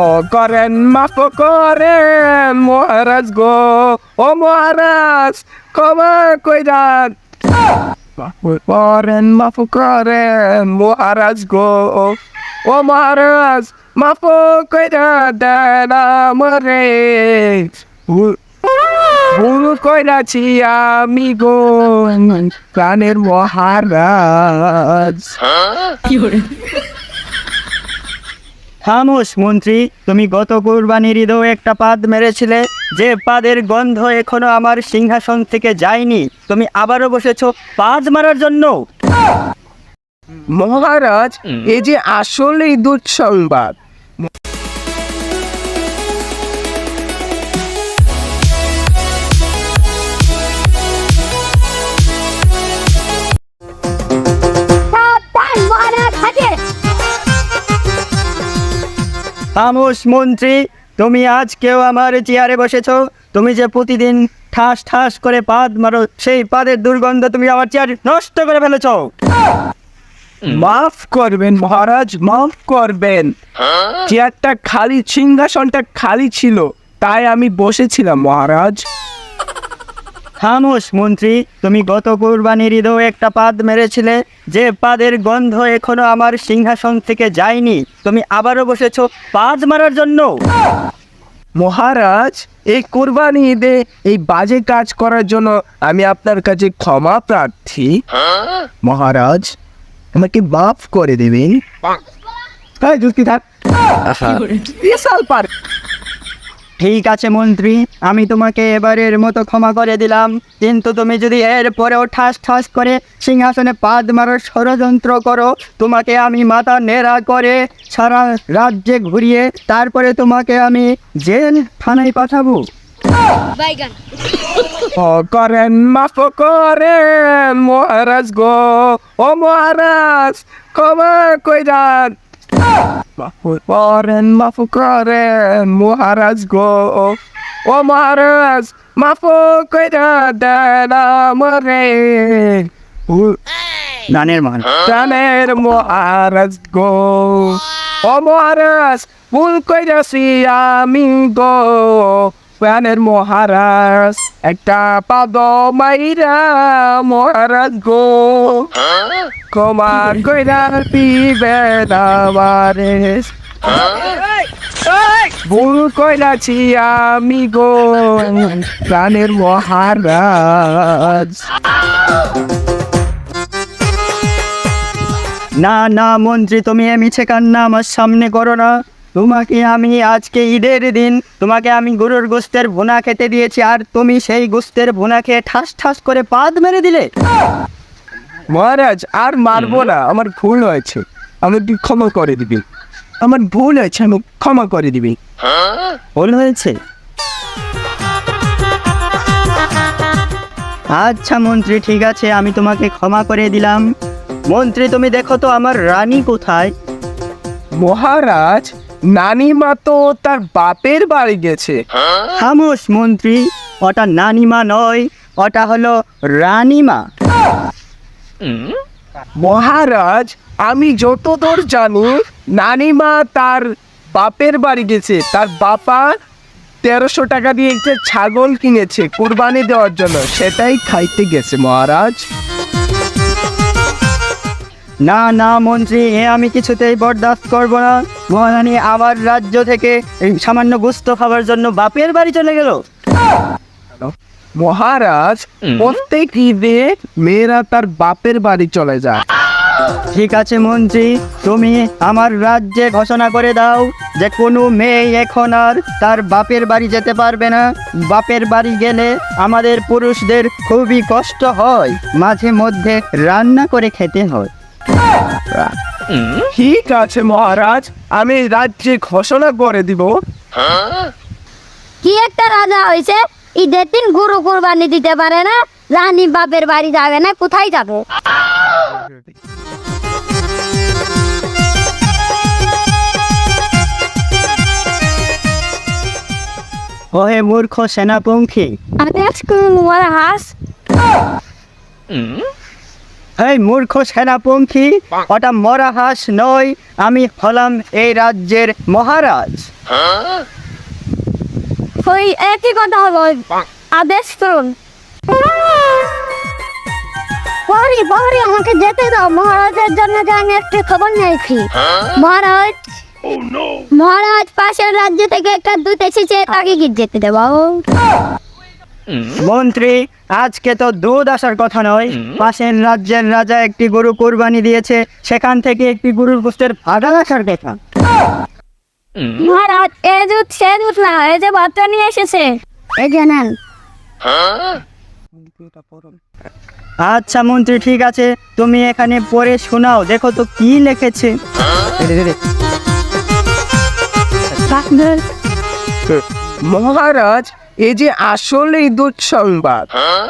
ও করেন, মাফ করেন, মহারাজ গো। ও মহারাজ, ক্ষমা কইরান করেন, মাফ করেন, মহারাজ গো। ও মহারাজ, মাফ কইরা দেন আমরে। ভুল কইরাছি আমি গো, প্রাণের মহারাজ। খামোশ মন্ত্রী তুমি গত কুরবানির ঈদেও একটা পাদ মেরেছিলে। যে পাদের গন্ধ এখনও আমার সিংহাসন থেকে যায়নি। তুমি আবারও বসেছ পাদ মারার জন্য। মহারাজ এই যে আসলেই দুঃসংবাদ। খামোশ মন্ত্রী, তুমি আজ কেউ আমার চেয়ারে বসেছ? তুমি যে প্রতিদিন ঠাস ঠাস করে পাদ মারো, সেই পাদের দুর্গন্ধ তুমি আমার চেয়ার নষ্ট করে ফেলেছ। মাফ করবেন মহারাজ, মাফ করবেন। চেয়ারটা খালি, সিংহাসনটা খালি ছিল, তাই আমি বসেছিলাম মহারাজ। খামোশ মন্ত্রী তুমি গত কুরবানির ঈদেও একটা পাদ মেরেছিলে। যে পাদের গন্ধ এখনও আমার সিংহাসন থেকে যায়নি। তুমি আবারও বসেছ পাদ মারার জন্য। মহারাজ এই কোরবানি ঈদে এই বাজে কাজ করার জন্য আমি আপনার কাছে ক্ষমা প্রার্থী। মহারাজ আমাকে মাফ করে দেবেন। হ্যাঁ যুক্তি থাক? বিশাল পার। ঠিক আছে মন্ত্রী। আমি তোমাকে এবারের মতো ক্ষমা করে দিলাম। কিন্তু তুমি যদি এর পরেও ঠাস ঠাস করে সিংহাসনে পাদ মারার ষড়যন্ত্র করো তোমাকে আমি মাথা নেড়া করে সারা রাজ্যে ঘুরিয়ে তারপরে তোমাকে আমি জেল থানায় পাঠাবো। ও করেন মাফ করেন মহারাজ গো। ও মহারাজ ক্ষমা কইরান। করেন মাফ করেন মহারাজ গো ও মহারাজ মাফ কইরা দেন আমরে ভুল গানের মান জানের মহারাজ গো ও মহারাজ ভুল কইরাছি আমি গো প্রাণের মহারাজ, একটা পাদ মাইরা মহারাজ গো। ক্ষমা কইরা পিবেন আমারে ভুল কইরাছি আমি গো, প্রাণের মহারাজ। না না, মন্ত্রী, তুমি মিছে কান্না আমার সামনে করো না। তোমাকে আমি আজকে ঈদের দিন তোমাকে আমি গরুর গোস্তের ভুনা খেতে দিয়েছি আর তুমি সেই গোস্তের ভুনা খেয়ে ঠাস ঠাস করে পাদ মেরে দিলে। মহারাজ আর মারবো না আমার ভুল হয়েছে। আমাকে ক্ষমা করে দিবি। আমার ভুল হয়েছে আমি ক্ষমা করে দিবি। ভুল হয়েছে? আচ্ছা মন্ত্রী ঠিক আছে আমি তোমাকে ক্ষমা করে দিলাম। মন্ত্রী তুমি দেখো তো আমার রানী কোথায়। মহারাজ নানিমা তো তার বাপের বাড়ি গেছে। খামোশ মন্ত্রী ওটা নানিমা নয় ওটা হলো রানীমা। মহারাজ আমি যতদূর জানি নানিমা তার বাপের বাড়ি গেছে। তার বাবা তেরোশো টাকা দিয়ে একটা ছাগল কিনেছে কুরবানি দেওয়ার জন্য। সেটাই খাইতে গেছে মহারাজ। না না মন্ত্রী এ আমি কিছুতেই বরদাস্ত করব না। মহারানী আবার রাজ্য থেকে এই সামান্য গুস্ত খাবার জন্য বাপের বাড়ি চলে গেল। মহারাজ প্রত্যেক ঈদে মেয়েরা তার বাপের বাড়ি চলে যায়। ঠিক আছে মন্ত্রী তুমি আমার রাজ্যে ঘোষণা করে দাও যে কোনো মেয়ে এখন আর তার বাপের বাড়ি যেতে পারবে না। বাপের বাড়ি গেলে আমাদের পুরুষদের খুবই কষ্ট হয় মাঝে মধ্যে রান্না করে খেতে হয়। ঠিক আছে মহারাজ। আমি রাজ্যে ঘোষণা করে দিব। কি একটা রাজা হয়েছে ঈদের দিন গরু কুরবানি দিতে পারে না রানী বাপের বাড়ি যাবে না কোথায় যাবে? ওহে মূর্খ সেনাপঙ্খী। আমি আজকে তোমার হাঁস এই মূর্খ সেনাপঙ্খী ওটা মরা হাঁস নয় আমি হলাম এই রাজ্যের মহারাজ। ওই একই কথা হলো আদেশ করুন। পরে পরে আমাকে যেতে দাও। মহারাজের জন্য যে আমি একটু খবর নিয়েছি। মহারাজ মহারাজ পাশের রাজ্য থেকে একটা দূত এসেছে তাকে কি যেতে দেবো। মন্ত্রী আজকে তো দুধ আসার কথা নয়। পাশের রাজ্যের রাজা একটি গরু কোরবানি দিয়েছে সেখান থেকে একটি গরুর গোষ্ঠের ভাগা আসার কথা। মহারাজ এ দুধ সে দুধ না এই যে বাচ্চা নিয়ে এসেছে। এই যে নেন আচ্ছা মন্ত্রী ঠিক আছে তুমি এখানে পড়ে শোনাও দেখো তো কি লিখেছে। মহারাজ এই যে আসলেই দুঃসংবাদ।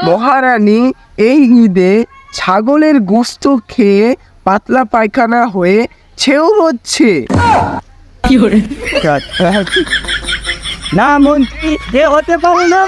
মহারানী এই ঈদে ছাগলের গোস্ত খেয়ে পাতলা পায়খানা হয়ে ছেও হচ্ছে। না মন্ত্রী হতে পারে না।